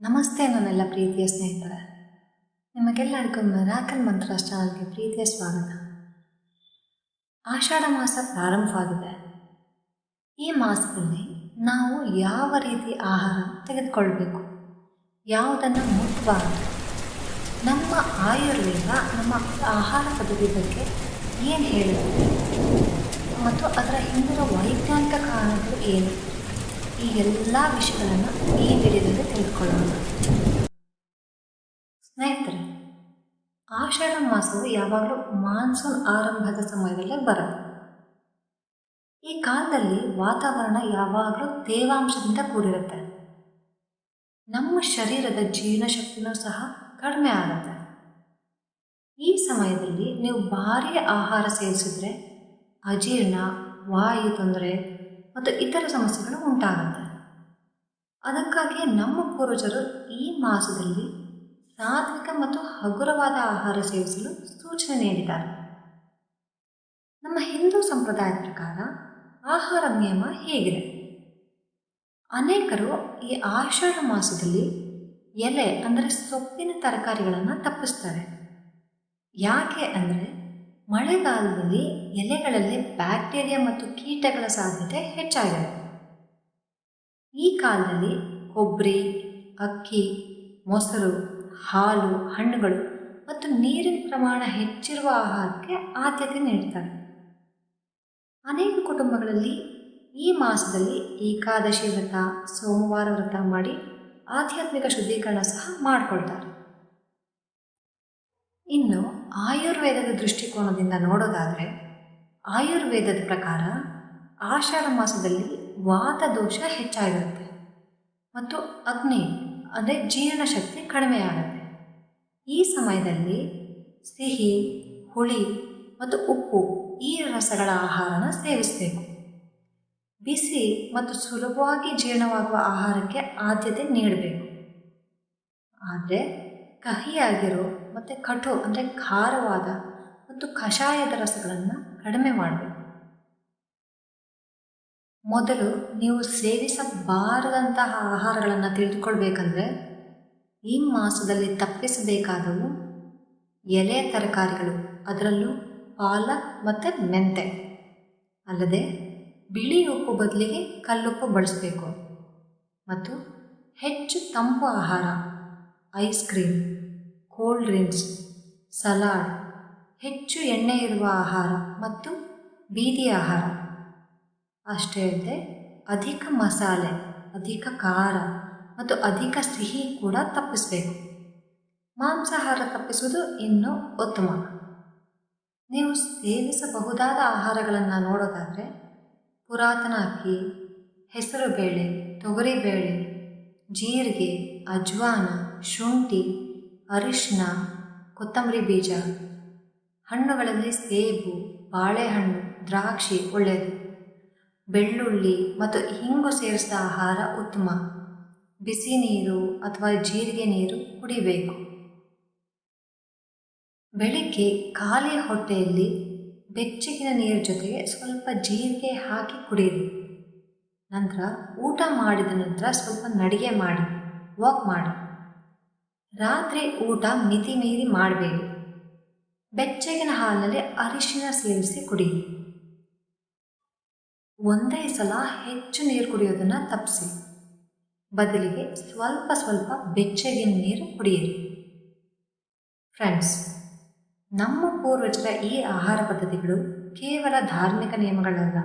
ನಮಸ್ತೆ ನನ್ನೆಲ್ಲ ಪ್ರೀತಿಯ ಸ್ನೇಹಿತರೆ. ನಿಮಗೆಲ್ಲರಿಗೂ ಮೆರಾಕಲ್ ಮಂತ್ರ ಚಾನಲ್ಗೆ ಪ್ರೀತಿಯ ಸ್ವಾಗತ. ಆಷಾಢ ಮಾಸ ಪ್ರಾರಂಭವಾಗಿದೆ. ಈ ಮಾಸದಲ್ಲಿ ನಾವು ಯಾವ ರೀತಿ ಆಹಾರ ತೆಗೆದುಕೊಳ್ಬೇಕು? ಯಾವುದನ್ನು ಮುಟ್ಟಬಾರದು ನಮ್ಮ ಆಯುರ್ವೇದ, ನಮ್ಮ ಆಹಾರ ಪದ್ಧತಿ ಬಗ್ಗೆ ಏನು ಹೇಳುತ್ತೆ? ಮತ್ತು ಅದರ ಹಿಂದಿನ ವೈಜ್ಞಾನಿಕ ಕಾರಣಗಳು ಏನು? ಈ ಎಲ್ಲ ವಿಷಯಗಳನ್ನು ಈ ವಿಡಿಯೋದಲ್ಲಿ ತಿಳಿದುಕೊಳ್ಳೋಣ. ಸ್ನೇಹಿತರೆ, ಆಷಾಢ ಮಾಸವು ಯಾವಾಗಲೂ ಮಾನ್ಸೂನ್ ಆರಂಭದ ಸಮಯದಲ್ಲೇ ಬರುತ್ತೆ ಈ ಕಾಲದಲ್ಲಿ ವಾತಾವರಣ ಯಾವಾಗಲೂ ತೇವಾಂಶದಿಂದ ಕೂಡಿರುತ್ತೆ. ನಮ್ಮ ಶರೀರದ ಜೀರ್ಣಶಕ್ತಿನೂ ಸಹ ಕಡಿಮೆ ಆಗುತ್ತೆ. ಈ ಸಮಯದಲ್ಲಿ ನೀವು ಭಾರೀ ಆಹಾರ ಸೇವಿಸಿದ್ರೆ ಅಜೀರ್ಣ, ವಾಯು ತೊಂದರೆ ಮತ್ತು ಇತರ ಸಮಸ್ಯೆಗಳು ಉಂಟಾಗುತ್ತೆ. ಅದಕ್ಕಾಗಿ ನಮ್ಮ ಪೂರ್ವಜರು ಈ ಮಾಸದಲ್ಲಿ ಸಾತ್ವಿಕ ಮತ್ತು ಹಗುರವಾದ ಆಹಾರ ಸೇವಿಸಲು ಸೂಚನೆ ನೀಡಿದ್ದಾರೆ. ನಮ್ಮ ಹಿಂದೂ ಸಂಪ್ರದಾಯದ ಪ್ರಕಾರ ಆಹಾರ ನಿಯಮ ಹೇಗಿದೆ? ಅನೇಕರು ಈ ಆಷಾಢ ಮಾಸದಲ್ಲಿ ಎಲೆ ಅಂದರೆ ಸೊಪ್ಪಿನ ತರಕಾರಿಗಳನ್ನು ತಪ್ಪಿಸ್ತಾರೆ. ಯಾಕೆ ಅಂದರೆ ಮಳೆಗಾಲದಲ್ಲಿ ಎಲೆಗಳಲ್ಲಿ ಬ್ಯಾಕ್ಟೀರಿಯಾ ಮತ್ತು ಕೀಟಗಳ ಸಾಧ್ಯತೆ ಹೆಚ್ಚಾಗಿದೆ. ಈ ಕಾಲದಲ್ಲಿ ಕೊಬ್ಬರಿ, ಅಕ್ಕಿ, ಮೊಸರು, ಹಾಲು, ಹಣ್ಣುಗಳು ಮತ್ತು ನೀರಿನ ಪ್ರಮಾಣ ಹೆಚ್ಚಿರುವ ಆಹಾರಕ್ಕೆ ಆದ್ಯತೆ ನೀಡ್ತಾರೆ ಅನೇಕ ಕುಟುಂಬಗಳಲ್ಲಿ ಈ ಮಾಸದಲ್ಲಿ ಏಕಾದಶಿ ವ್ರತ, ಸೋಮವಾರ ವ್ರತ ಮಾಡಿ ಆಧ್ಯಾತ್ಮಿಕ ಶುದ್ಧೀಕರಣ ಸಹ ಮಾಡಿಕೊಳ್ತಾರೆ. ಇನ್ನು ಆಯುರ್ವೇದದ ದೃಷ್ಟಿಕೋನದಿಂದ ನೋಡೋದಾದರೆ, ಆಯುರ್ವೇದದ ಪ್ರಕಾರ ಆಷಾಢ ಮಾಸದಲ್ಲಿ ವಾತ ದೋಷ ಹೆಚ್ಚಾಗಿರುತ್ತೆ. ಮತ್ತು ಅಗ್ನಿ, ಅಂದರೆ ಜೀರ್ಣಶಕ್ತಿ ಕಡಿಮೆ ಆಗುತ್ತೆ ಈ ಸಮಯದಲ್ಲಿ ಸಿಹಿ, ಹುಳಿ ಮತ್ತು ಉಪ್ಪು ಈ ರಸಗಳ ಆಹಾರನ ಸೇವಿಸಬೇಕು. ಬಿಸಿ ಮತ್ತು ಸುಲಭವಾಗಿ ಜೀರ್ಣವಾಗುವ ಆಹಾರಕ್ಕೆ ಆದ್ಯತೆ ನೀಡಬೇಕು. ಆದರೆ ಕಹಿಯಾಗಿರೋ ಮತ್ತು ಕಟು ಅಂದರೆ ಖಾರವಾದ ಮತ್ತು ಕಷಾಯದ ರಸಗಳನ್ನು ಕಡಿಮೆ ಮಾಡಬೇಕು. ಮೊದಲು ನೀವು ಸೇವಿಸಬಾರದಂತಹ ಆಹಾರಗಳನ್ನು ತಿಳಿದುಕೊಳ್ಬೇಕಂದ್ರೆ, ಈ ಮಾಸದಲ್ಲಿ ತಪ್ಪಿಸಬೇಕಾದವು ಎಲೆ ತರಕಾರಿಗಳು, ಅದರಲ್ಲೂ ಪಾಲಕ್ ಮತ್ತು ಮೆಂತೆ. ಅಲ್ಲದೆ, ಬಿಳಿ ಉಪ್ಪು ಬದಲಿಗೆ ಕಲ್ಲುಪ್ಪು ಬಳಸಬೇಕು. ಮತ್ತು ಹೆಚ್ಚು ತಂಪು ಆಹಾರ, ice cream, cold drinks, salad, ಹೆಚ್ಚು ಎಣ್ಣೆ ಇರುವ ಆಹಾರ ಮತ್ತು ಬೀದಿ ಆಹಾರ. ಅಷ್ಟೇ ಅಲ್ಲದೆ ಅಧಿಕ ಮಸಾಲೆ, ಅಧಿಕ ಖಾರ ಮತ್ತು ಅಧಿಕ ಸಿಹಿ ಕೂಡ ತಪ್ಪಿಸಬೇಕು. ಮಾಂಸಾಹಾರ ತಪ್ಪಿಸುವುದು ಇನ್ನೂ ಉತ್ತಮ. ನೀವು ಸೇವಿಸಬಹುದಾದ ಆಹಾರಗಳನ್ನು ನೋಡೋದಾದರೆ ಪುರಾತನ ಅಕ್ಕಿ, ಹೆಸರುಬೇಳೆ, ತೊಗರಿಬೇಳೆ, ಜೀರಿಗೆ, ಅಜ್ವಾನ, ಶುಂಠಿ ಅರಿಶಿನ ಕೊತ್ತಂಬರಿ ಬೀಜ. ಹಣ್ಣುಗಳಲ್ಲಿ ಸೇಬು, ಬಾಳೆಹಣ್ಣು, ದ್ರಾಕ್ಷಿ ಒಳ್ಳೆಯದು ಬೆಳ್ಳುಳ್ಳಿ ಮತ್ತು ಹಿಂಗು ಸೇರಿಸಿದ ಆಹಾರ ಉತ್ತಮ. ಬಿಸಿ ನೀರು ಅಥವಾ ಜೀರಿಗೆ ನೀರು ಕುಡಿಬೇಕು. ಬೆಳಿಗ್ಗೆ ಖಾಲಿ ಹೊಟ್ಟೆಯಲ್ಲಿ ಬೆಚ್ಚಗಿನ ನೀರು ಜೊತೆಗೆ ಸ್ವಲ್ಪ ಜೀರಿಗೆ ಹಾಕಿ ಕುಡಿಯಿರಿ. ನಂತರ ಊಟ ಮಾಡಿದ ನಂತರ ಸ್ವಲ್ಪ ನಡಿಗೆ ಮಾಡಿ, ವಾಕ್ ಮಾಡಿ. ರಾತ್ರಿ ಊಟ ಮಿತಿ ಮೀರಿ ಮಾಡಬೇಡಿ. ಬೆಚ್ಚಗಿನ ಹಾಲಿನಲ್ಲಿ ಅರಿಶಿನ ಸೇರಿಸಿ ಕುಡಿಯಿರಿ. ಒಂದೇ ಸಲ ಹೆಚ್ಚು ನೀರು ಕುಡಿಯೋದನ್ನು ತಪ್ಪಿಸಿ ಬದಲಿಗೆ ಸ್ವಲ್ಪ ಸ್ವಲ್ಪ ಬೆಚ್ಚಗಿನ ನೀರು ಕುಡಿಯಿರಿ. ಫ್ರೆಂಡ್ಸ್, ನಮ್ಮ ಪೂರ್ವಜರ ಈ ಆಹಾರ ಪದ್ಧತಿಗಳು ಕೇವಲ ಧಾರ್ಮಿಕ ನಿಯಮಗಳಲ್ಲ.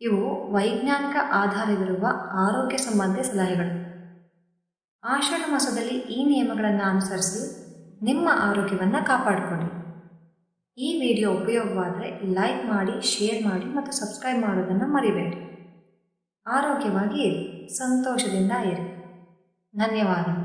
ಇವು ವೈಜ್ಞಾನಿಕ ಆಧಾರವಿರುವ ಆರೋಗ್ಯ ಸಂಬಂಧಿ ಸಲಹೆಗಳು. ಆಷಾಢ ಮಾಸದಲ್ಲಿ ಈ ನಿಯಮಗಳನ್ನು ಅನುಸರಿಸಿ ನಿಮ್ಮ ಆರೋಗ್ಯವನ್ನು ಕಾಪಾಡಿಕೊಳ್ಳಿ. ಈ ವಿಡಿಯೋ ಉಪಯೋಗವಾದರೆ ಲೈಕ್ ಮಾಡಿ ಶೇರ್ ಮಾಡಿ ಮತ್ತು ಸಬ್ಸ್ಕ್ರೈಬ್ ಮಾಡೋದನ್ನು ಮರಿಬೇಡಿ. ಆರೋಗ್ಯವಾಗಿ ಇರಿ, ಸಂತೋಷದಿಂದ ಇರಿ. ಧನ್ಯವಾದಗಳು.